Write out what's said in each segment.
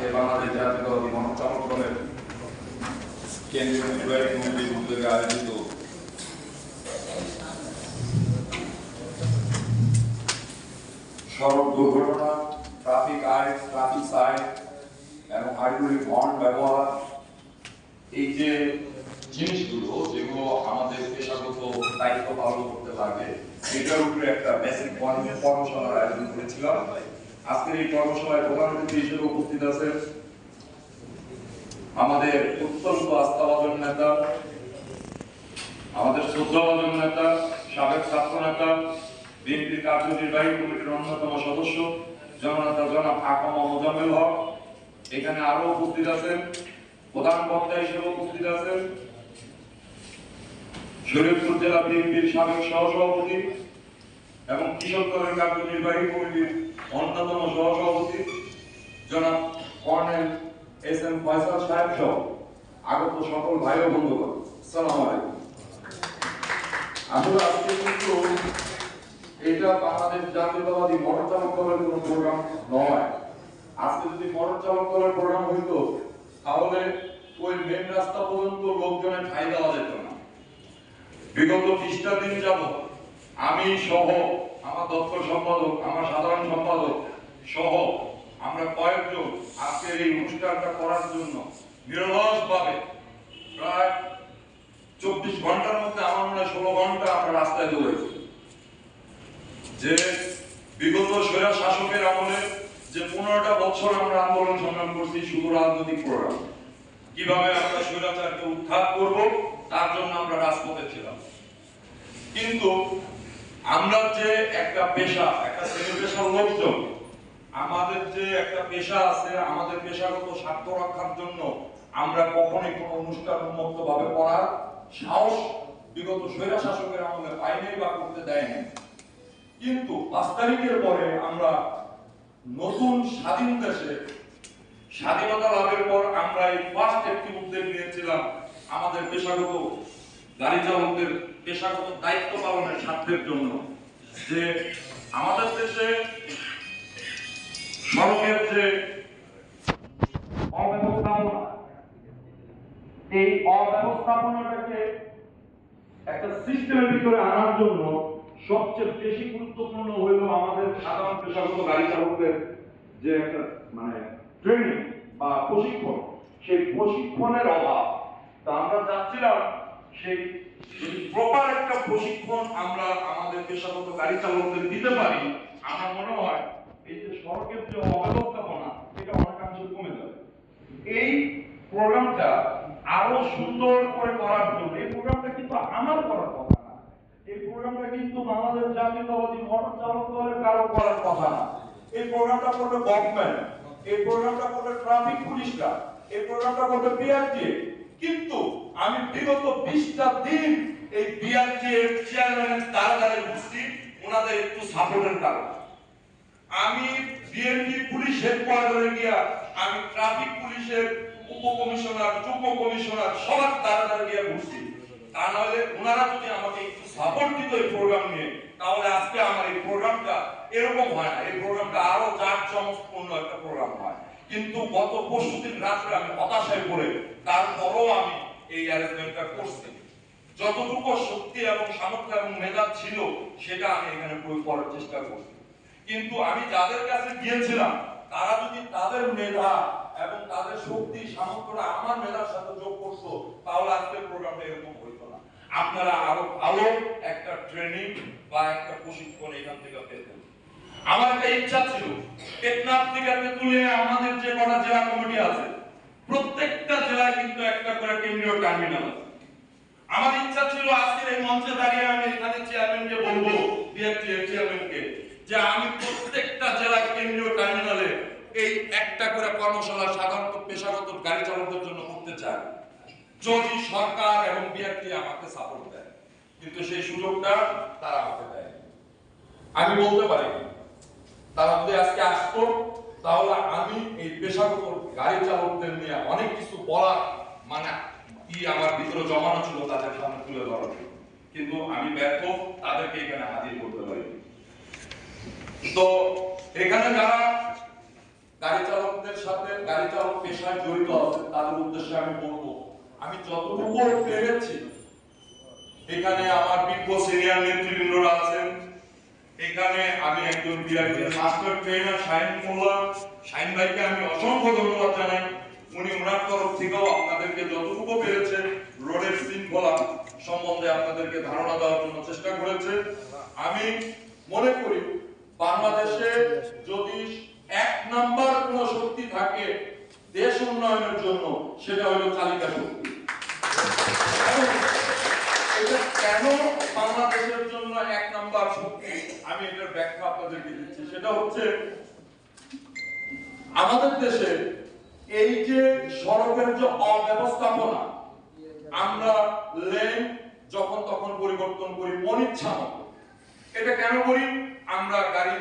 আজকে বাংলাদেশ মানব সংগঠনের কেন্দ্রীয় উদ্যোগে আয়োজিত। সড়ক দুর্ঘটনা ট্রাফিক আইন ট্রাফিক সাইন এবং হাইড্রোলিক হর্ন ব্যবহার, এই যে জিনিসগুলো যেগুলো আমাদের পেশাগত দায়িত্ব পালন করতে লাগে, এটার উপরে একটা বেসিক কর্মশালার আয়োজন করেছিলাম। আজকের এই কর্মশালায় প্রধান অতিথি হিসেবে উপস্থিত আছেন আমাদের অত্যন্ত আস্থাভাজন নেতা, আমাদের শ্রদ্ধাভাজন নেতা, সাবেক ছাত্র নেতা, বিএনপির কার্যনির্বাহী কমিটির অন্যতম সদস্য, জননেতা জনাব আকমা মোজাম্মেল হক। এখানে আরও উপস্থিত আছেন, প্রধান বক্তা হিসেবে উপস্থিত আছেন। শরীয়তপুর জেলা বিএনপির সাবেক সহসভাপতি এবং কৃষক দলের কার্যনির্বাহী কমিটির অন্যতম সহসভাপতি জনাব কর্নেল এস এম ফয়সাল সাহেব সহ আগত সকল ভাই ও বন্ধুগণ সালাম আলাইকুম। আজকে কিন্তু এটা বাংলাদেশ জাতীয়তাবাদী চালক কোনো প্রোগ্রাম নয়। আজকে যদি মোটর চালক প্রোগ্রাম হইতো, তাহলে ওই মেন রাস্তা পর্যন্ত লোকজনের ঠাই দেওয়া যেত না। বিগত বিশটা দিন যাব আমি সহ আমার দপ্তর সম্পাদক, আমার সাধারণ সম্পাদক সহ আমরা কয়েকজন আজকের এই অনুষ্ঠানটা করার জন্য নিরলস ভাবে প্রায় চব্বিশ ঘণ্টার মধ্যে আমার মনে হয় ষোলো ঘণ্টা আমরা রাস্তায় দৌড়েছি। যে বিগত স্বৈরা শাসকের আমলে যে পনেরোটা বছর আমরা আন্দোলন সংগ্রাম করছি, শুধু রাজনৈতিক প্রোগ্রাম। কীভাবে আমরা স্বৈরাচারকে উত্থাপ করব, তার জন্য আমরা রাজপথে ছিলাম। কিন্তু আমরা যে একটা পেশা, একটা শ্রেণি পেশার লোকজন, আমাদের যে একটা পেশা আছে, আমাদের পেশাগত স্বার্থ রক্ষার জন্য আমরা কখনোই কোনো অনুষ্ঠান উন্মুক্ত ভাবে করার সাহস বিগত স্বৈরা শাসকের আমলে পাইনি বা করতে দেয়নি। কিন্তু পাঁচ তারিখের পরে আমরা নতুন স্বাধীন দেশে স্বাধীনতা লাভের পর আমরা এই ফার্স্ট একটি উদ্যোগ নিয়েছিলাম আমাদের পেশাগত গাড়ি চালকদের পেশাগত দায়িত্ব পালনের স্বার্থের জন্য যে আমাদের দেশে সড়কের যে অব্যবস্থাপনা, এই অব্যবস্থাপনাটাকে একটা সিস্টেমের ভিতরে আনার জন্য সবচেয়ে বেশি গুরুত্বপূর্ণ হইল আমাদের সাধারণ পেশাগত গাড়ি চালকদের যে একটা মানে ট্রেনিং বা প্রশিক্ষণ। সেই প্রশিক্ষণের অভাব। তা আমরা চাচ্ছিলাম সেই প্রপার একটা প্রশিক্ষণ আমরা আমাদের পেশাগত গাড়ি চালকদের দিতে পারি, আমার মনে হয় এই যে সড়কের যে অব্যবস্থাপনা, এটা অনেকাংশে কমে যাবে। এই প্রোগ্রামটা আরও সুন্দর করে করার জন্য, এই প্রোগ্রামটা কিন্তু আমার করার কথা না, এই প্রোগ্রামটা কিন্তু বাংলাদেশ জাতীয়তাবাদী মোটর চালক দলের কারও করার কথা না। এই প্রোগ্রামটা করবে গভর্নমেন্ট এই প্রোগ্রামটা করবে ট্রাফিক পুলিশরা, এই প্রোগ্রামটা করবে বিআরটি কিন্তু আমি বিগত বিশটা দিন এই বিআরটিএর চেয়ারম্যানের বুঝছি ওনাদের একটু সাপোর্টের আমি বিএনপি পুলিশ হেডকোয়ার্টারে গিয়া, আমি ট্রাফিক পুলিশের যুগ্ম কমিশনার সবার দ্বারা গিয়া ঘুরছি তা নাহলে ওনারা যদি আমাকে একটু সাপোর্ট দিত এই প্রোগ্রাম নিয়ে, তাহলে আজকে আমার এই প্রোগ্রামটা এরকম হয় না। এই প্রোগ্রামটা আরও জাঁকজমকপূর্ণ একটা প্রোগ্রাম হয়। কিন্তু গত পরশু দিন রাত্রে আমি হতাশায় পড়ে, তারপরও আমি এই অ্যারেঞ্জমেন্টটা করছি। যতটুকু শক্তি এবং সামর্থ্য এবং মেধা ছিল, সেটা আমি এখানে প্রয়োগ করার চেষ্টা করছি। কিন্তু আমি যাদের কাছে গিয়েছিলাম, তারা যদি তাদের মেধা এবং তাদের শক্তি, সামর্থ্যটা আমার মেধার সাথে যোগ করতো তাহলে আজকের প্রোগ্রামটা এরকম হইতো না। আপনারা আরও ভালো একটা ট্রেনিং বা একটা প্রশিক্ষণ এখান থেকে পেতেন। আমার একটা ইচ্ছা ছিল, টেকনাফ থেকে তুলে আমাদের যে কটা জেলা কমিটি আছে, প্রত্যেকটা জেলায় কিন্তু একটা করে কেন্দ্রীয় টার্মিনাল আছে। আমার ইচ্ছা ছিল আজকের এই মঞ্চে দাঁড়িয়ে আমি এখানে চেয়ারম্যানকে বলব চেয়ারম্যানকে যে আমি প্রত্যেকটা জেলার কেন্দ্রীয় টার্মিনালে এই একটা করে কর্মশালা সাধারণত পেশাগত গাড়ি চালকদের জন্য করতে চাই। যদি সরকার এবং বিএফটি আমাকে সাপোর্ট দেয়, কিন্তু সেই সুযোগটা তারা আমাকে দেয় আমি বলতে পারি তারা যদি আজকে আসতো, তাহলে আমি এই পেশাগত গাড়ি চালকদের নিয়ে অনেক কিছু বলার মানে কি আমার ভিতরে জমানো ছিল তাদের সামনে তুলে ধরার কিন্তু আমি ব্যর্থ, তাদেরকে এখানে হাজির করতে পারি। তো এখানে যারা গাড়ি চালকদের সাথে, গাড়ি চালক পেশায় জড়িত আছে, তাদের উদ্দেশ্যে আমি বলব, আমি যতটুকু পেরেছি, এখানে আমার বিজ্ঞ সিনিয়র নেতৃবৃন্দরা আছেন এখানে আমি একজন BRT master trainer Shahin Molla. Shahin ভাইকে আমি অসংখ্য ধন্যবাদ জানাই। উনি ওনার তরফ থেকেও আপনাদেরকে যতটুকু পেরেছে রোডের শৃঙ্খলা সম্বন্ধে আপনাদেরকে ধারণা দেওয়ার জন্য চেষ্টা করেছে। আমি মনে করি বাংলাদেশে যদি এক নাম্বার কোন শক্তি থাকে দেশ উন্নয়নের জন্য, সেটা হলো চালিকা শক্তি। কেন বাংলাদেশের জন্য এক নাম্বার শক্তি? আমি এটার ব্যাখ্যা আপনাদেরকে দিচ্ছি। সেটা হচ্ছে, আমাদের দেশে এই যে সড়কের যে অব্যবস্থাপনা আমরা লেন যখন তখন পরিবর্তন করি মনিচ্ছা মতো এটা কেন করি? আমরা গাড়ি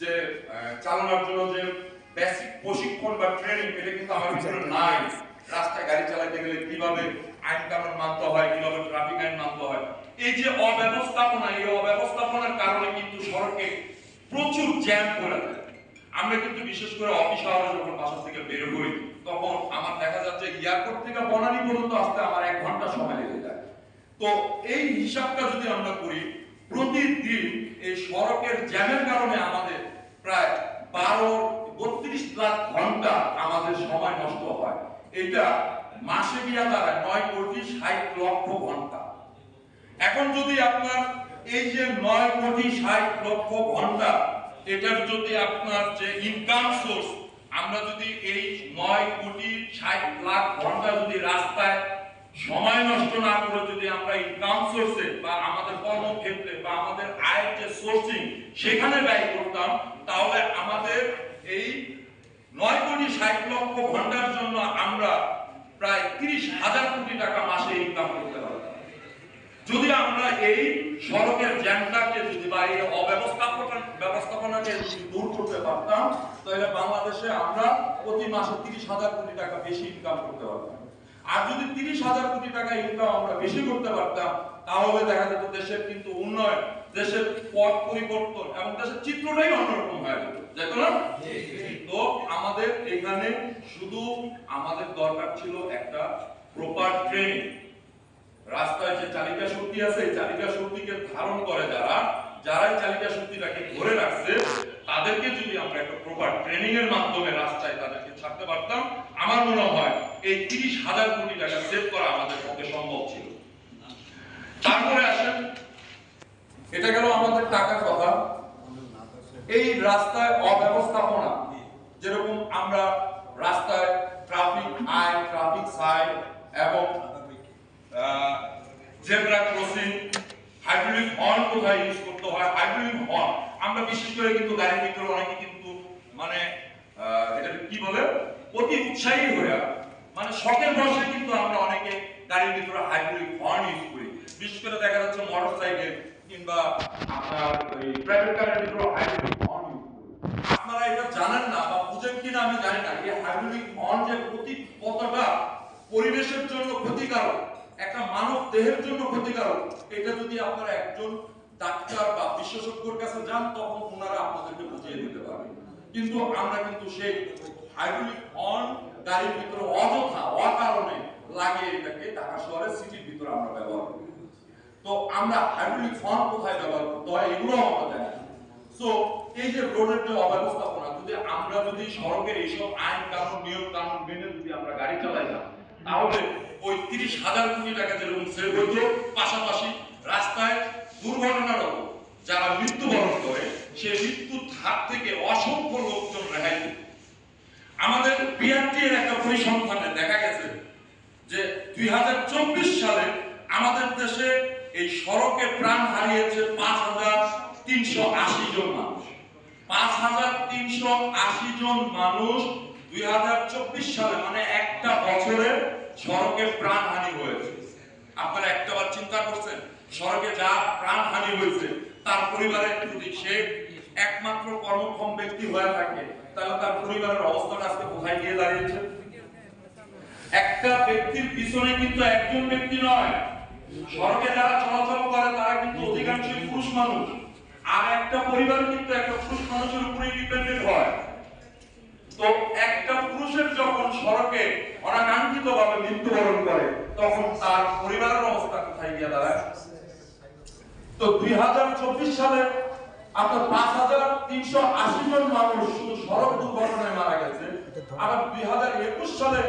যে চালানোর জন্য যে বেসিক প্রশিক্ষণ বা ট্রেনিং এটা কিন্তু আমার ভিতরে নাই। রাস্তায় গাড়ি চালাতে গেলে কীভাবে আইন কানুন মানতে হয়, কীভাবে ট্রাফিক আইন মানতে হয়। এই যে অব্যবস্থাপনা, এই অব্যবস্থাপনার কারণে কিন্তু সড়কে প্রচুর জ্যাম করে দেয় আমরা কিন্তু বিশেষ করে অফিস আওয়ারে যখন বাসা থেকে বের হই, তখন আমার দেখা যাচ্ছে এয়ারপোর্ট থেকে বনানী পর্যন্ত আসতে আমার এক ঘণ্টা সময় লেগে যায়। তো এই হিসাবটা যদি আমরা করি, প্রতিদিন এই সড়কের জ্যামের কারণে আমাদের প্রায় বারো, বত্রিশ লাখ ঘণ্টা আমাদের সময় নষ্ট হয়। এটা মাসে গিয়া দাঁড়ায় নয় কোটি ষাট লক্ষ ঘণ্টা। এখন যদি আপনার এই যে নয় কোটি ষাট লক্ষ ঘণ্টা, এটার যদি আপনার যে ইনকাম সোর্স আমরা যদি এই নয় কোটি ষাট লাখ ঘণ্টা যদি রাস্তায় সময় নষ্ট না করে যদি আমরা ইনকাম সোর্সে বা আমাদের কর্মক্ষেত্রে বা আমাদের আয়ের যে সোর্সিং সেখানে ব্যয় করতাম, তাহলে আমাদের এই নয় কোটি ষাট লক্ষ ঘণ্টার জন্য আমরা প্রায় তিরিশ হাজার কোটি টাকা মাসে ইনকাম করতে পারতাম যদি আমরা এই সড়কের জ্যামটাকে যদি বা এই অব্যবস্থাপনা ব্যবস্থাপনাকে যদি দূর করতে পারতাম, তাহলে বাংলাদেশে আমরা প্রতি মাসে তিরিশ হাজার কোটি টাকা বেশি ইনকাম করতে পারতাম। আর যদি তিরিশ হাজার কোটি টাকা ইনকাম আমরা বেশি করতে পারতাম, তাহলে দেখা যেত দেশের কিন্তু উন্নয়ন দেশের পথ পরিবর্তন এবং দেশের চিত্রটাই অন্যরকম হয়ে যেত যেত না তো আমাদের এখানে শুধু আমাদের দরকার ছিল একটা প্রপার ট্রেনিং রাস্তায় যে চালিকা শক্তি আছে এই চালিকা শক্তিকে ধারণ করে যারা যারা এই চালিকা শক্তিটাকে ধরে রাখছে তাদেরকে যদি আমরা একটা প্রপার ট্রেনিং এর মাধ্যমে রাস্তায় তাদেরকে ছাড়তে পারতাম আমার মনে হয় এই তিরিশ হাজার কোটি টাকা সেভ করা আমাদের পক্ষে সম্ভব ছিল। তারপরে আসেন এটা গেল আমাদের টাকার কথা। এই রাস্তায় অব্যবস্থাপনা, যেরকম আমরা রাস্তায় ট্রাফিক আইন ট্রাফিক সাইন এবং জেব্রা ক্রসিং, হাইড্রোলিক হর্ন কোথায় ইউজ করতে হয়? Hydraulic horn. আমরা বিশেষ করে কিন্তু গাড়ির ভিতরে অনেকে কিন্তু মানে এটা কি বলে? অতি উৎসাহী হয়ে মানে শখের বসে কিন্তু আমরা অনেকে গাড়ির ভিতরে হাইড্রোলিক হর্ন ইউজ করি। বিশেষ করে দেখা যাচ্ছে মোটরসাইকেল কিংবা আপনার ওই প্রাইভেট কারের ভিতরে হাইড্রোলিক করি আপনারা এটা জানেন না বা বুঝেন কিনা আমি জানি না। এই হাইড্রোলিক হর্ন যে প্রতি কতটা পরিবেশের জন্য ক্ষতিকারক, একটা মানব দেহের জন্য ক্ষতিকারক, এটা যদি আপনারা একজন ডাক্তার বা বিশেষজ্ঞর কাছে যান, তখন ওনারা আপনাদেরকে বুঝিয়ে দিতে পারবে। কিন্তু আমরা কিন্তু সেই হাইড্রোলিক হর্ন গাড়ির ভিতরে অযথা, অকারণে লাগিয়ে এটাকে ঢাকা শহরের সিটির ভিতরে আমরা ব্যবহার করি তো আমরা হাইড্রোলিক হর্ন কোথায় ব্যবহার করতে হয় এগুলো আমরা জানি সো এই যে রোডের অব্যবস্থাপনা, যদি আমরা যদি সড়কের এইসব আইন কানুন, নিয়ম কানুন মেনে যদি আমরা গাড়ি চালাই না তাহলে ওই তিরিশ হাজার কোটি টাকা যেরকম সেভ হইতো, পাশাপাশি রাস্তায় দুর্ঘটনারত যারা মৃত্যুবরণ করে সেই মৃত্যুর হাত থেকে অসংখ্য লোকজন রেহাই। আমাদের বিআরটি এর একটা পরিসংখ্যানে দেখা গেছে যে দুই হাজার চব্বিশ সালে আমাদের দেশে এই সড়কে প্রাণ হারিয়েছে পাঁচ হাজার তিনশো আশি জন মানুষ। পাঁচ হাজার তিনশো আশি জন মানুষ দুই হাজার চব্বিশ সালে মানে একটা বছরে সড়কে প্রাণহানি হয়েছে। আপনারা একটাবার চিন্তা করছেন, সড়কে যা প্রাণহানি হয়েছে, তার পরিবারের যদি সে একমাত্র কর্মক্ষম ব্যক্তি হয়ে থাকে, তাহলে তার পরিবারের অবস্থাটা আজকে কোথায় গিয়ে দাঁড়িয়েছে? একটা ব্যক্তির পিছনে কিন্তু একজন ব্যক্তি নয় সড়কে যারা চলাচল করে, তারা কিন্তু অধিকাংশই পুরুষ মানুষ। আর একটা পরিবার কিন্তু একটা পুরুষ মানুষের উপরে ডিপেন্ডেন্ট হয়। তো একটা পুরুষের যখন সড়কে অনাকাঙ্ক্ষিত ভাবে মৃত্যুবরণ করে, তখন তার পরিবারের অবস্থা কোথায় গিয়ে দাঁড়ায়? তো দুই হাজার চব্বিশ সালে আপনার পাঁচ হাজার তিনশো আশি জন মানুষ শুধু সড়ক দুর্ঘটনায় মারা গেছে। আবার দুই হাজার একুশ সালে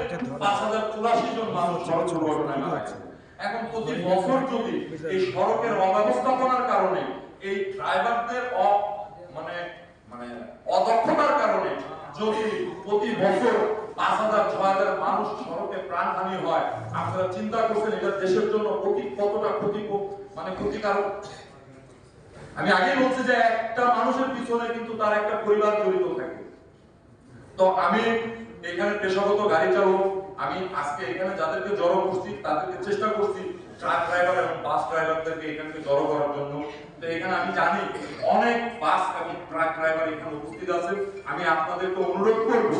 পাঁচ হাজার চুরাশি জন মানুষ সড়ক দুর্ঘটনায় মারা গেছে। এখন প্রতি বছর যদি এই সড়কের অব্যবস্থাপনার কারণে এই ড্রাইভারদের মানে মানে অদক্ষতার কারণে যদি প্রতি বছর পাঁচ হাজার ছয় হাজার মানুষ সড়কে প্রাণহানি হয় আপনারা চিন্তা করছেন এটা দেশের জন্য প্রতি কতটা ক্ষতি মানে ক্ষতিকারক? আমি আগেই বলছি যে একটা মানুষের পিছনে কিন্তু তার একটা পরিবার জড়িত থাকে। তো আমি এখানে পেশাগত গাড়ি চালক, আমি আজকে এখানে যাদেরকে জড়ো করছি, তাদেরকে চেষ্টা করছি ট্রাক ড্রাইভার এবং বাস ড্রাইভারদেরকে এখানে জড়ো করার জন্য। তো এখানে আমি জানি অনেক বাস এবং ট্রাক ড্রাইভার এখানে উপস্থিত আছে। আমি আপনাদেরকে অনুরোধ করব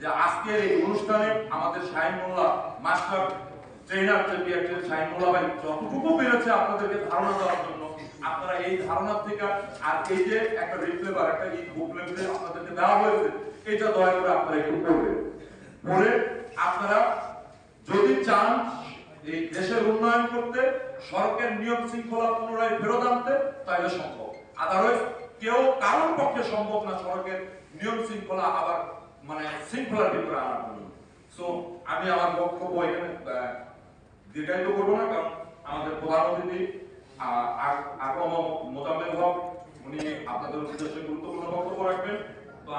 যে আজকের এই অনুষ্ঠানে আমাদের শাহিন মাস্টার ট্রেনার যে বিআরটির শাহিন ভাই যতটুকু পেরেছে আপনাদেরকে ধারণা দেওয়ার জন্য আপনারা এই ধারণা থেকে আর এই যে একটা রিপ্লে বা একটা ই বুকলেট আপনাদেরকে দেওয়া হয়েছে, এটা দয়া করে আপনারা একটু পড়বেন পড়ে আপনারা যদি চান এই দেশের উন্নয়ন করতে সরকার নিয়ম শৃঙ্খলা পুনরায় ফেরত আনতে, তাহলে সম্ভব। আদারওয়াইজ কেউ কারোর পক্ষে সম্ভব না সরকারের নিয়ম শৃঙ্খলা আবার মানে শৃঙ্খলার ভিতরে আনার জন্য। সো আমি আমার বক্তব্য এখানে দীর্ঘায়িত করব না, কারণ আমাদের প্রধান অতিথি মোজাম্মেল হক, উনি আপনাদের গুরুত্বপূর্ণ বক্তব্য রাখবেন।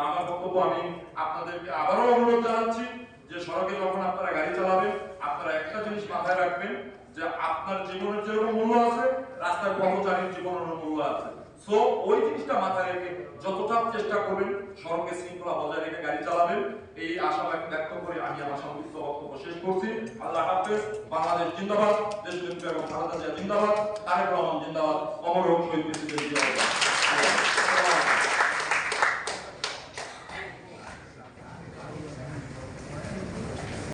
আমার বক্তব্য আমি আপনাদেরকে আবারও অনুরোধ জানাচ্ছি যে সড়কে যখন আপনারা গাড়ি চালাবেন, আপনারা একটা জিনিস মাথায় রাখবেন যে আপনার জীবনের যেরকম মূল্য আছে রাস্তার কর্মচারীর জীবনের মূল্য আছে। সো ওই জিনিসটা মাথায় রেখে যতটা চেষ্টা করবেন, সড়কে শৃঙ্খলা বজায় রেখে গাড়ি চালাবেন, এই আশা ব্যক্ত করে আমি আমার সংক্ষিপ্ত বক্তব্য শেষ করছি। আল্লাহ হাফেজ, বাংলাদেশ জিন্দাবাদ, দেশ এবং খালেদা জিয়া জিন্দাবাদ তারেক রহমান জিন্দাবাদ, অমর হোক, শহীদ প্রেসিডেন্ট জিয়া